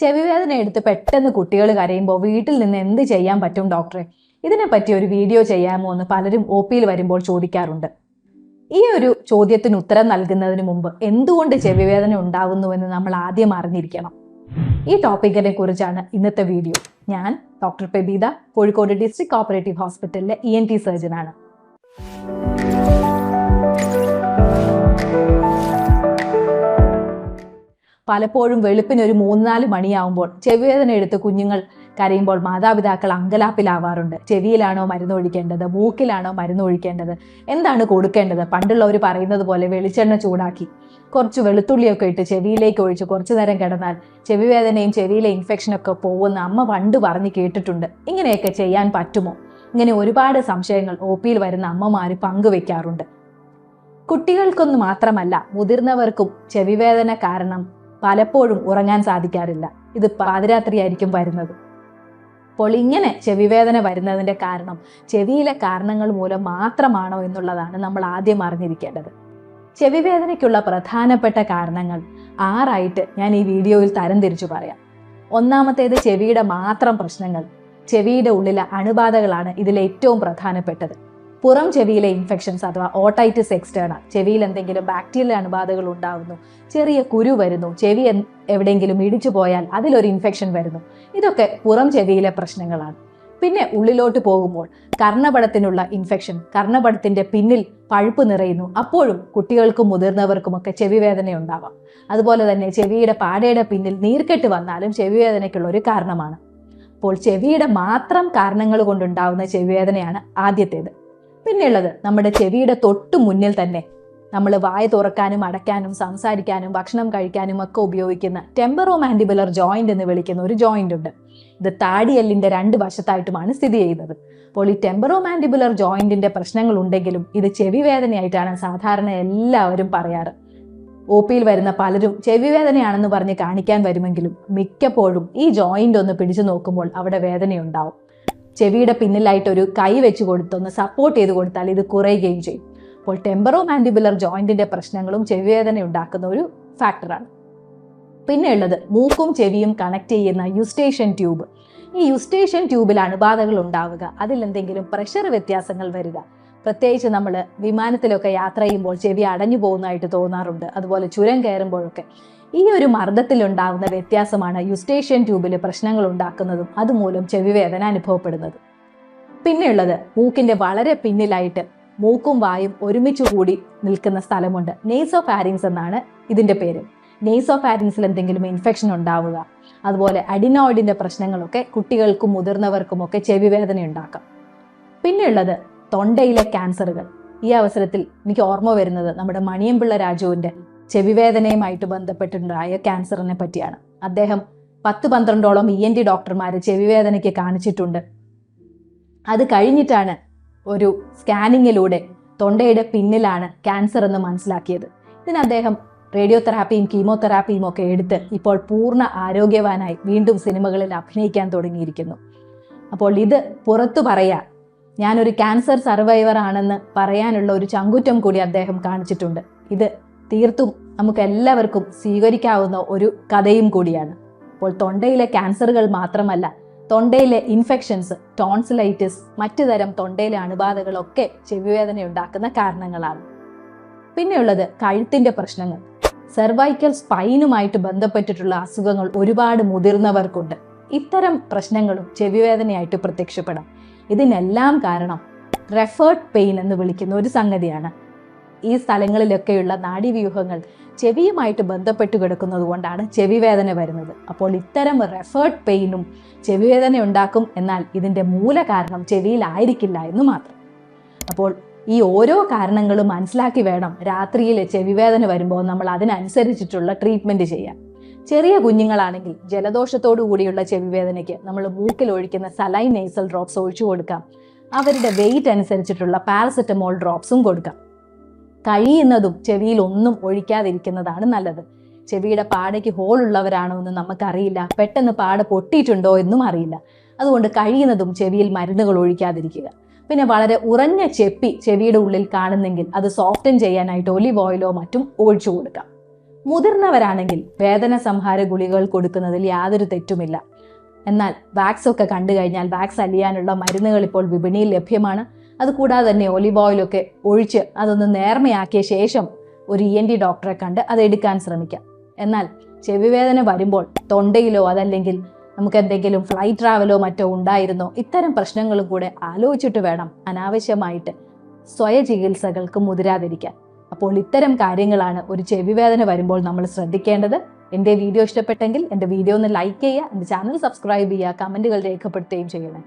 ചെവിവേദന എടുത്ത് പെട്ടെന്ന് കുട്ടികൾ കരയുമ്പോൾ വീട്ടിൽ നിന്ന് എന്ത് ചെയ്യാൻ പറ്റും ഡോക്ടറെ? ഇതിനെപ്പറ്റി ഒരു വീഡിയോ ചെയ്യാമോ എന്ന് പലരും ഒ പിയിൽ വരുമ്പോൾ ചോദിക്കാറുണ്ട്. ഈ ഒരു ചോദ്യത്തിന് ഉത്തരം നൽകുന്നതിന് മുമ്പ് എന്തുകൊണ്ട് ചെവിവേദന ഉണ്ടാകുന്നുവെന്ന് നമ്മൾ ആദ്യം അറിഞ്ഞിരിക്കണം. ഈ ടോപ്പിക്കിനെ കുറിച്ചാണ് ഇന്നത്തെ വീഡിയോ. ഞാൻ doctor Pebitha Kozhikode district cooperative ഹോസ്പിറ്റലിലെ ഇ എൻ ടി സർജനാണ്. പലപ്പോഴും വെളുപ്പിന് ഒരു നാല് മണിയാവുമ്പോൾ ചെവിവേദന എടുത്ത് കുഞ്ഞുങ്ങൾ കരയുമ്പോൾ മാതാപിതാക്കൾ അങ്കലാപ്പിലാവാറുണ്ട്. ചെവിയിലാണോ മരുന്ന് ഒഴിക്കേണ്ടത്? മൂക്കിലാണോ മരുന്ന് ഒഴിക്കേണ്ടത്? എന്താണ് കൊടുക്കേണ്ടത്? പണ്ടുള്ളവർ പറയുന്നത് പോലെ വെളിച്ചെണ്ണ ചൂടാക്കി കുറച്ച് വെളുത്തുള്ളിയൊക്കെ ഇട്ട് ചെവിയിലേക്ക് ഒഴിച്ച് കുറച്ചു നേരം കിടന്നാൽ ചെവിവേദനയും ചെവിയിലെ ഇൻഫെക്ഷനൊക്കെ പോകുന്ന അമ്മ പണ്ട് പറഞ്ഞ് കേട്ടിട്ടുണ്ട്. ഇങ്ങനെയൊക്കെ ചെയ്യാൻ പറ്റുമോ? ഇങ്ങനെ ഒരുപാട് സംശയങ്ങൾ ഒ പിയിൽ വരുന്ന അമ്മമാർ പങ്കുവെക്കാറുണ്ട്. കുട്ടികൾക്കൊന്നും മാത്രമല്ല മുതിർന്നവർക്കും ചെവിവേദന കാരണം പലപ്പോഴും ഉറങ്ങാൻ സാധിക്കാറില്ല. ഇത് പാതിരാത്രിയായിരിക്കും വരുന്നത്. അപ്പോൾ ഇങ്ങനെ ചെവിവേദന വരുന്നതിന്റെ കാരണം ചെവിയിലെ കാരണങ്ങൾ മൂലം മാത്രമാണോ എന്നുള്ളതാണ് നമ്മൾ ആദ്യം അറിഞ്ഞിരിക്കേണ്ടത്. ചെവിവേദനയ്ക്കുള്ള പ്രധാനപ്പെട്ട കാരണങ്ങൾ ആറായിട്ട് ഞാൻ ഈ വീഡിയോയിൽ തരം തിരിച്ചു പറയാം. ഒന്നാമത്തേത് ചെവിയുടെ മാത്രം പ്രശ്നങ്ങൾ. ചെവിയുടെ ഉള്ളിലെ അണുബാധകളാണ് ഇതിൽ ഏറ്റവും പ്രധാനപ്പെട്ടത്. പുറം ചെവിയിലെ ഇൻഫെക്ഷൻസ് അഥവാ ഓട്ടൈറ്റിസ് എക്സ്റ്റേണൽ ചെവിയിൽ എന്തെങ്കിലും ബാക്ടീരിയൽ അണുബാധകൾ ഉണ്ടാകുന്നു ചെറിയ കുരു വരുന്നു ചെവി എവിടെയെങ്കിലും ഇടിച്ചു പോയാൽ അതിലൊരു ഇൻഫെക്ഷൻ വരുന്നു. ഇതൊക്കെ പുറം ചെവിയിലെ പ്രശ്നങ്ങളാണ്. പിന്നെ ഉള്ളിലോട്ട് പോകുമ്പോൾ കർണപടത്തിനുള്ള ഇൻഫെക്ഷൻ കർണപടത്തിന്റെ പിന്നിൽ പഴുപ്പ് നിറയുന്നു. അപ്പോഴും കുട്ടികൾക്കും മുതിർന്നവർക്കുമൊക്കെ ചെവിവേദന ഉണ്ടാവാം. അതുപോലെ തന്നെ ചെവിയുടെ പാടയുടെ പിന്നിൽ നീർക്കെട്ട് വന്നാലും ചെവിവേദനയ്ക്കുള്ള ഒരു കാരണമാണ്. അപ്പോൾ ചെവിയുടെ മാത്രം കാരണങ്ങൾ കൊണ്ടുണ്ടാവുന്ന ചെവിവേദനയാണ് ആദ്യത്തേത്. പിന്നെയുള്ളത് നമ്മുടെ ചെവിയുടെ തൊട്ട് മുന്നിൽ തന്നെ നമ്മൾ വായ തുറക്കാനും അടയ്ക്കാനും സംസാരിക്കാനും ഭക്ഷണം കഴിക്കാനും ഒക്കെ ഉപയോഗിക്കുന്ന ടെമ്പറോ മാൻഡിബുലർ ജോയിന്റ് എന്ന് വിളിക്കുന്ന ഒരു ജോയിന്റ് ഉണ്ട്. ഇത് താടിയെല്ലിന്റെ രണ്ട് വശത്തായിട്ടുമാണ് സ്ഥിതി ചെയ്യുന്നത്. അപ്പോൾ ഈ ടെമ്പറോ മാൻഡിബുലർ ജോയിന്റിന്റെ പ്രശ്നങ്ങൾ ഉണ്ടെങ്കിലും ഇത് ചെവി വേദനയായിട്ടാണ് സാധാരണ എല്ലാവരും പറയാറ്. ഒ പിയിൽ വരുന്ന പലരും ചെവി വേദനയാണെന്ന് പറഞ്ഞ് കാണിക്കാൻ വരുമെങ്കിലും മിക്കപ്പോഴും ഈ ജോയിന്റ് ഒന്ന് പിടിച്ചു നോക്കുമ്പോൾ അവിടെ വേദനയുണ്ടാവും. ചെവിയുടെ പിന്നിലായിട്ട് ഒരു കൈ വെച്ച് കൊടുത്തൊന്ന് സപ്പോർട്ട് ചെയ്ത് കൊടുത്താൽ ഇത് കുറയുകയും ചെയ്യും. അപ്പോൾ ടെമ്പറോ മാൻഡിബുലർ ജോയിന്റിന്റെ പ്രശ്നങ്ങളും ചെവിവേദന ഉണ്ടാക്കുന്ന ഒരു ഫാക്ടറാണ് പിന്നെ ഉള്ളത് മൂക്കും ചെവിയും കണക്ട് ചെയ്യുന്ന യുസ്റ്റേഷൻ ട്യൂബ് ഈ യുസ്റ്റേഷൻ ട്യൂബിൽ അണുബാധകൾ ഉണ്ടാവുക. അതിൽ എന്തെങ്കിലും പ്രഷർ വ്യത്യാസങ്ങൾ വരിക. പ്രത്യേകിച്ച് നമ്മൾ വിമാനത്തിലൊക്കെ യാത്ര ചെയ്യുമ്പോൾ ചെവി അടഞ്ഞു പോകുന്നതായിട്ട് തോന്നാറുണ്ട്. അതുപോലെ ചുരം കയറുമ്പോഴൊക്കെ ഈ ഒരു മർദ്ദത്തിലുണ്ടാകുന്ന വ്യത്യാസമാണ് യുസ്റ്റേഷ്യൻ ട്യൂബിൽ പ്രശ്നങ്ങൾ ഉണ്ടാക്കുന്നതും അതുമൂലം ചെവിവേദന അനുഭവപ്പെടുന്നത്. പിന്നെയുള്ളത് മൂക്കിന്റെ വളരെ പിന്നിലായിട്ട് മൂക്കും വായും ഒരുമിച്ച് കൂടി നിൽക്കുന്ന സ്ഥലമുണ്ട്. നെയ്സോ ഫാരിങ്സ് എന്നാണ് ഇതിന്റെ പേര്. നെയ്സോ ഫാരിങ്സിൽ എന്തെങ്കിലും ഇൻഫെക്ഷൻ ഉണ്ടാവുക അതുപോലെ അഡിനോയിഡിന്റെ പ്രശ്നങ്ങളൊക്കെ കുട്ടികൾക്കും മുതിർന്നവർക്കും ഒക്കെ ചെവിവേദന ഉണ്ടാക്കാം. പിന്നെയുള്ളത് തൊണ്ടയിലെ ക്യാൻസറുകൾ ഈ അവസരത്തിൽ എനിക്ക് ഓർമ്മ വരുന്നത് നമ്മുടെ മണിയമ്പിള്ള രാജുവിന്റെ ചെവിവേദനയുമായിട്ട് ബന്ധപ്പെട്ടിട്ടുണ്ടായ ക്യാൻസറിനെ പറ്റിയാണ്. അദ്ദേഹം പത്ത് പന്ത്രണ്ടോളം ഇ എൻ ടി ഡോക്ടർമാരെ ചെവിവേദനയ്ക്ക് കാണിച്ചിട്ടുണ്ട്. അത് കഴിഞ്ഞിട്ടാണ് ഒരു സ്കാനിങ്ങിലൂടെ തൊണ്ടയുടെ പിന്നിലാണ് ക്യാൻസർ എന്ന് മനസ്സിലാക്കിയത്. ഇതിന് അദ്ദേഹം റേഡിയോ തെറാപ്പിയും കീമോതെറാപ്പിയും ഒക്കെ എടുത്ത് ഇപ്പോൾ പൂർണ ആരോഗ്യവാനായി വീണ്ടും സിനിമകളിൽ അഭിനയിക്കാൻ തുടങ്ങിയിരിക്കുന്നു. അപ്പോൾ ഇത് പുറത്തു പറയാൻ ഞാനൊരു ക്യാൻസർ സർവൈവർ ആണെന്ന് പറയാനുള്ള ഒരു ചങ്കുറ്റം കൂടി അദ്ദേഹം കാണിച്ചിട്ടുണ്ട്. ഇത് തീർത്തും നമുക്ക് എല്ലാവർക്കും സ്വീകരിക്കാവുന്ന ഒരു കഥയും കൂടിയാണ്. അപ്പോൾ തൊണ്ടയിലെ ക്യാൻസറുകൾ മാത്രമല്ല തൊണ്ടയിലെ ഇൻഫെക്ഷൻസ് ടോൺസിലൈറ്റിസ് മറ്റു തരം തൊണ്ടയിലെ അണുബാധകളൊക്കെ ചെവിവേദന ഉണ്ടാക്കുന്ന കാരണങ്ങളാണ്. പിന്നെയുള്ളത് കഴുത്തിന്റെ പ്രശ്നങ്ങൾ. സെർവൈക്കൽ സ്പൈനുമായിട്ട് ബന്ധപ്പെട്ടിട്ടുള്ള അസുഖങ്ങൾ ഒരുപാട് മുതിർന്നവർക്കുണ്ട്. ഇത്തരം പ്രശ്നങ്ങളും ചെവിവേദനയായിട്ട് പ്രത്യക്ഷപ്പെടാം. ഇതിനെല്ലാം കാരണം റെഫേർഡ് പെയിൻ എന്ന് വിളിക്കുന്ന ഒരു സംഗതിയാണ്. ഈ സ്ഥലങ്ങളിലൊക്കെയുള്ള നാഡീവ്യൂഹങ്ങൾ ചെവിയുമായിട്ട് ബന്ധപ്പെട്ട് കിടക്കുന്നത് കൊണ്ടാണ് ചെവിവേദന വരുന്നത്. അപ്പോൾ ഇത്തരം റെഫേർഡ് പെയിനും ചെവിവേദന ഉണ്ടാക്കും എന്നാൽ ഇതിന്റെ മൂല കാരണം ചെവിയിലായിരിക്കില്ല എന്ന് മാത്രം. അപ്പോൾ ഈ ഓരോ കാരണങ്ങളും മനസ്സിലാക്കി വേണം രാത്രിയിൽ ചെവിവേദന വരുമ്പോൾ നമ്മൾ അതിനനുസരിച്ചിട്ടുള്ള ട്രീറ്റ്മെന്റ് ചെയ്യാൻ. ചെറിയ കുഞ്ഞുങ്ങളാണെങ്കിൽ ജലദോഷത്തോടു കൂടിയുള്ള ചെവിവേദനയ്ക്ക് നമ്മൾ മൂക്കിൽ ഒഴിക്കുന്ന സലൈൻ നേസൽ ഡ്രോപ്സ് ഒഴിച്ചു കൊടുക്കാം. അവരുടെ വെയിറ്റ് അനുസരിച്ചിട്ടുള്ള പാരസെറ്റമോൾ ഡ്രോപ്സും കൊടുക്കാം. കഴിയുന്നതും ചെവിയിൽ ഒന്നും ഒഴിക്കാതിരിക്കുന്നതാണ് നല്ലത്. ചെവിയുടെ പാടയ്ക്ക് ഹോൾ ഉള്ളവരാണോ എന്ന് നമുക്കറിയില്ല. പെട്ടെന്ന് പാട പൊട്ടിയിട്ടുണ്ടോ എന്നും അറിയില്ല. അതുകൊണ്ട് കഴിയുന്നതും ചെവിയിൽ മരുന്നുകൾ ഒഴിക്കാതിരിക്കുക. പിന്നെ വളരെ ഉറഞ്ഞ ചെപ്പി ചെവിയുടെ ഉള്ളിൽ കാണുന്നെങ്കിൽ അത് സോഫ്റ്റൻ ചെയ്യാനായിട്ട് ഒലിവ് ഓയിലോ മറ്റും ഒഴിച്ചു കൊടുക്കാം. മുതിർന്നവരാണെങ്കിൽ വേദന സംഹാര ഗുളികകൾ കൊടുക്കുന്നതിൽ യാതൊരു തെറ്റുമില്ല. എന്നാൽ വാക്സ് ഒക്കെ കണ്ടു കഴിഞ്ഞാൽ വാക്സ് അലിയാനുള്ള മരുന്നുകൾ ഇപ്പോൾ വിപണിയിൽ ലഭ്യമാണ്. അതുകൂടാതെ തന്നെ ഒലിവ് ഓയിലൊക്കെ ഒഴിച്ച് അതൊന്ന് നേർമയാക്കിയ ശേഷം ഒരു ഇ എൻ ഡി ഡോക്ടറെ കണ്ട് അത് എടുക്കാൻ ശ്രമിക്കാം. എന്നാൽ ചെവിവേദന വരുമ്പോൾ തൊണ്ടയിലോ അതല്ലെങ്കിൽ നമുക്ക് എന്തെങ്കിലും ഫ്ലൈറ്റ് ട്രാവലോ മറ്റോ ഉണ്ടായിരുന്നോ ഇത്തരം പ്രശ്നങ്ങളും കൂടെ ആലോചിച്ചിട്ട് വേണം അനാവശ്യമായിട്ട് സ്വയ ചികിത്സകൾക്ക് മുതിരാതിരിക്കാൻ. അപ്പോൾ ഇത്തരം കാര്യങ്ങളാണ് ഒരു ചെവിവേദന വരുമ്പോൾ നമ്മൾ ശ്രദ്ധിക്കേണ്ടത്. എന്റെ വീഡിയോ ഇഷ്ടപ്പെട്ടെങ്കിൽ എന്റെ വീഡിയോ ഒന്ന് ലൈക്ക് ചെയ്യുക എന്റെ ചാനൽ സബ്സ്ക്രൈബ് ചെയ്യുക കമന്റുകൾ രേഖപ്പെടുത്തുകയും ചെയ്യണേ.